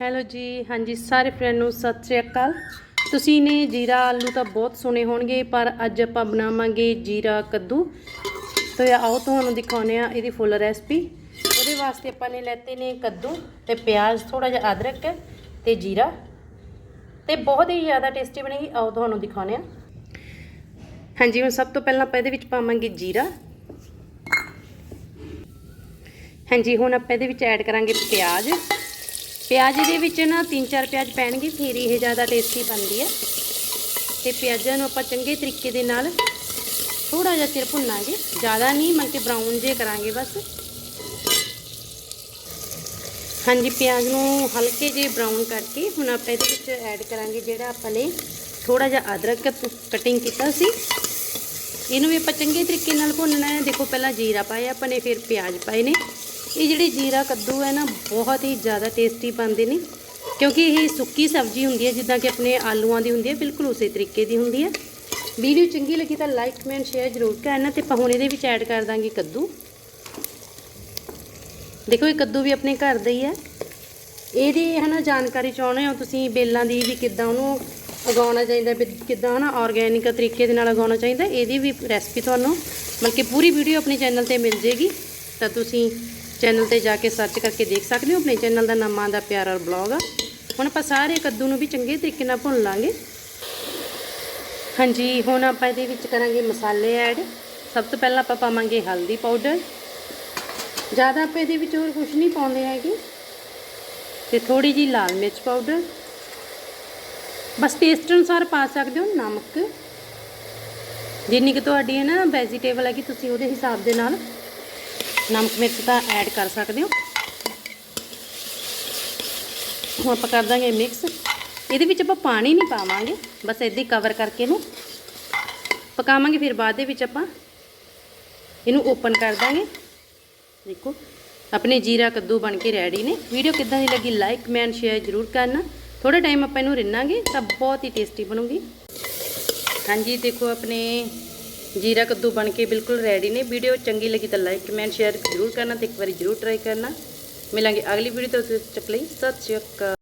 Hello ਜੀ, ਹਾਂਜੀ, ਸਾਰੇ ਫਰੈਂਡ ਨੂੰ ਸਤਿ ਸ੍ਰੀ ਅਕਾਲ। ਤੁਸੀਂ ਨੇ ਜੀਰਾ ਆਲੂ ਤਾਂ ਬਹੁਤ ਸੁਣੇ ਹੋਣਗੇ, ਪਰ ਅੱਜ ਆਪਾਂ ਬਣਾਵਾਂਗੇ ਜੀਰਾ ਕੱਦੂ। ਤੇ ਆਓ ਤੁਹਾਨੂੰ ਦਿਖਾਉਂਦੇ ਆ ਇਹਦੀ ਫੁੱਲ ਰੈਸਪੀ ਉਹਦੇ ਵਾਸਤੇ ਆਪਾਂ ਨੇ ਲੈਤੇ ਨੇ ਕੱਦੂ ਤੇ ਪਿਆਜ਼ ਥੋੜਾ ਜਿਹਾ ਅਦਰਕ ਤੇ ਜੀਰਾ। ਤੇ ਬਹੁਤ ਹੀ ਜ਼ਿਆਦਾ ਟੇਸਟੀ ਬਣੇਗੀ। ਆਓ ਤੁਹਾਨੂੰ ਦਿਖਾਉਂਦੇ ਆ ਹਾਂਜੀ, ਹੁਣ ਸਭ ਤੋਂ ਪਹਿਲਾਂ ਆਪਾਂ ਇਹਦੇ ਵਿੱਚ ਪਾਵਾਂਗੇ ਜੀਰਾ। ਹਾਂਜੀ, ਹੁਣ ਆਪਾਂ ਇਹਦੇ ਵਿੱਚ ਐਡ ਕਰਾਂਗੇ ਪਿਆਜ਼। ਪਿਆਜ਼ ਦੇ ਵਿੱਚ ਨਾ 3-4 ਪਿਆਜ਼ ਪੈਣਗੇ, ਫਿਰ ਇਹ ਜ਼ਿਆਦਾ ਟੇਸਟੀ ਬਣਦੀ ਹੈ। ਤੇ ਪਿਆਜ਼ਾਂ ਨੂੰ ਆਪਾਂ ਚੰਗੇ ਤਰੀਕੇ ਦੇ ਨਾਲ ਥੋੜਾ ਜਿਹਾ ਚਿਰ ਭੁੰਨਾਂਗੇ। ਜ਼ਿਆਦਾ ਨਹੀਂ, ਮਤਲਬ ਕਿ ਬਰਾਊਨ ਜੇ ਕਰਾਂਗੇ ਬਸ। ਹਾਂਜੀ, ਪਿਆਜ਼ ਨੂੰ ਹਲਕੇ ਜੇ ਬਰਾਊਨ ਕਰਕੇ ਹੁਣ ਆਪਾਂ ਇਹਦੇ ਵਿੱਚ ਐਡ ਕਰਾਂਗੇ ਜਿਹੜਾ ਆਪਾਂ ਨੇ ਥੋੜਾ ਜਿਹਾ ਅਦਰਕ ਕਟਿੰਗ ਕੀਤਾ ਸੀ। ਇਹਨੂੰ ਵੀ ਆਪਾਂ ਚੰਗੇ ਤਰੀਕੇ ਨਾਲ ਭੁੰਨਣਾ ਹੈ। ਦੇਖੋ, ਪਹਿਲਾਂ ਜੀਰਾ ਪਾਇਆ ਆਪਾਂ ਨੇ, ਫਿਰ ਪਿਆਜ਼ ਪਾਏ ਨੇ। ਇਹ ਜਿਹੜੀ ਜੀਰਾ ਕੱਦੂ ਹੈ ਨਾ, ਬਹੁਤ ਹੀ ਜ਼ਿਆਦਾ ਟੇਸਟੀ ਬਣਦੇ ਨੇ। ਕਿਉਂਕਿ ਇਹ ਸੁੱਕੀ ਸਬਜ਼ੀ ਹੁੰਦੀ ਹੈ, ਜਿੱਦਾਂ ਕਿ ਆਪਣੇ ਆਲੂਆਂ ਦੀ ਹੁੰਦੀ ਹੈ, ਬਿਲਕੁਲ ਉਸੇ ਤਰੀਕੇ ਦੀ ਹੁੰਦੀ ਹੈ। ਵੀਡੀਓ ਚੰਗੀ ਲੱਗੀ ਤਾਂ ਲਾਈਕ ਕਮੈਂਟ ਸ਼ੇਅਰ ਜ਼ਰੂਰ ਕਰਨਾ ਤੇ ਆਪਾਂ ਦੇ ਵਿੱਚ ਐਡ ਕਰ ਦਾਂਗੇ ਕੱਦੂ। ਦੇਖੋ, ਇਹ ਕੱਦੂ ਵੀ ਆਪਣੇ ਘਰ ਦਾ ਹੀ ਹੈ। ਇਹਦੀ ਹਨਾ ਜਾਣਕਾਰੀ ਚਾਹੁੰਦੇ ਹੋ ਤੁਸੀਂ ਬੇਲਾਂ ਦੀ ਵੀ ਕਿੱਦਾਂ ਉਹਨੂੰ ਉਗਾਉਣਾ ਚਾਹੀਦਾ, ਵੀ ਕਿੱਦਾਂ ਹਨਾ ਆਰਗੈਨਿਕ ਤਰੀਕੇ ਦੇ ਨਾਲ ਉਗਾਉਣਾ ਚਾਹੀਦਾ। ਇਹਦੀ ਵੀ ਰੈਸਪੀ ਤੁਹਾਨੂੰ ਬਲਕਿ ਪੂਰੀ ਵੀਡੀਓ ਆਪਣੇ ਚੈਨਲ ਤੇ ਮਿਲ ਜੇਗੀ ਤਾਂ ਤੁਸੀਂ ਚੈਨਲ ਤੇ ਜਾ ਕੇ ਸਰਚ ਕਰਕੇ ਦੇਖ ਸਕਦੇ ਹੋ। ਆਪਣੇ ਚੈਨਲ ਦਾ ਨਾਮ ਆਂਦਾ ਪਿਆਰਾ ਬਲੌਗ ਆ। ਹੁਣ ਆਪਾਂ ਸਾਰੇ ਕੱਦੂ ਨੂੰ ਵੀ ਚੰਗੇ ਤਰੀਕੇ ਨਾਲ ਭੁੰਨ ਲਾਂਗੇ। ਹਾਂਜੀ, ਹੁਣ ਆਪਾਂ ਇਹਦੇ ਵਿੱਚ ਕਰਾਂਗੇ ਮਸਾਲੇ ਐਡ। ਸਭ ਤੋਂ ਪਹਿਲਾਂ ਆਪਾਂ ਪਾਵਾਂਗੇ ਹਲਦੀ ਪਾਊਡਰ ਜ਼ਿਆਦਾ ਆਪਾਂ ਇਹਦੇ ਵਿੱਚ ਹੋਰ ਕੁਝ ਨਹੀਂ ਪਾਉਂਦੇ ਹੈਗੇ। ਤੇ ਥੋੜੀ ਜੀ ਲਾਲ ਮਿਰਚ ਪਾਊਡਰ ਬਸ ਟੇਸਟ ਅਨੁਸਾਰ ਪਾ ਸਕਦੇ ਹੋ ਨਮਕ। ਜਿੰਨੀ ਕਿ ਤੁਹਾਡੀ ਹੈ ਨਾ ਵੈਜੀਟੇਬਲ ਹੈ ਕਿ ਤੁਸੀਂ ਉਹਦੇ ਹਿਸਾਬ ਦੇ ਨਾਲ ਨਮਕ ਮਿਰਚ ਤਾਂ ਐਡ ਕਰ ਸਕਦੇ ਹੋ। ਹੁਣ ਆਪਾਂ ਕਰ ਦਾਂਗੇ ਮਿਕਸ ਇਹਦੇ ਵਿੱਚ ਆਪਾਂ ਪਾਣੀ ਨਹੀਂ ਪਾਵਾਂਗੇ, ਬਸ ਇਦਾਂ ਹੀ ਕਵਰ ਕਰਕੇ ਇਹਨੂੰ ਪਕਾਵਾਂਗੇ, ਫਿਰ ਬਾਅਦ ਦੇ ਵਿੱਚ ਆਪਾਂ ਇਹਨੂੰ ਓਪਨ ਕਰ ਦਾਂਗੇ। ਦੇਖੋ, ਆਪਣੇ ਜੀਰਾ ਕੱਦੂ ਬਣ ਕੇ ਰੈਡੀ ਨੇ। ਵੀਡੀਓ ਕਿੱਦਾਂ ਦੀ ਲੱਗੀ ਲਾਈਕ ਕਮੈਂਟ ਸ਼ੇਅਰ ਜ਼ਰੂਰ ਕਰਨਾ। ਥੋੜਾ ਟਾਈਮ ਆਪਾਂ ਇਹਨੂੰ ਰਿੰਨਾਂਗੇ, ਤਾਂ ਬਹੁਤ ਹੀ ਟੇਸਟੀ ਬਣੂਗੀ। ਹਾਂਜੀ, ਦੇਖੋ ਆਪਣੇ ਜੀਰਾ ਕੱਦੂ ਬਣ ਕੇ ਬਿਲਕੁਲ ਰੈਡੀ ਨੇ। ਵੀਡੀਓ ਚੰਗੀ ਲੱਗੀ ਤਾਂ ਲਾਈਕ ਕਮੈਂਟ ਸ਼ੇਅਰ ਜ਼ਰੂਰ ਕਰਨਾ ਤੇ ਇੱਕ ਵਾਰੀ ਜ਼ਰੂਰ ਟਰਾਈ ਕਰਨਾ। ਮਿਲਾਂਗੇ ਅਗਲੀ ਵੀਡੀਓ ਤੋਂ ਤੱਕ ਲਈ ਸਤਿ ਸ਼੍ਰੀ ਅਕਾਲ।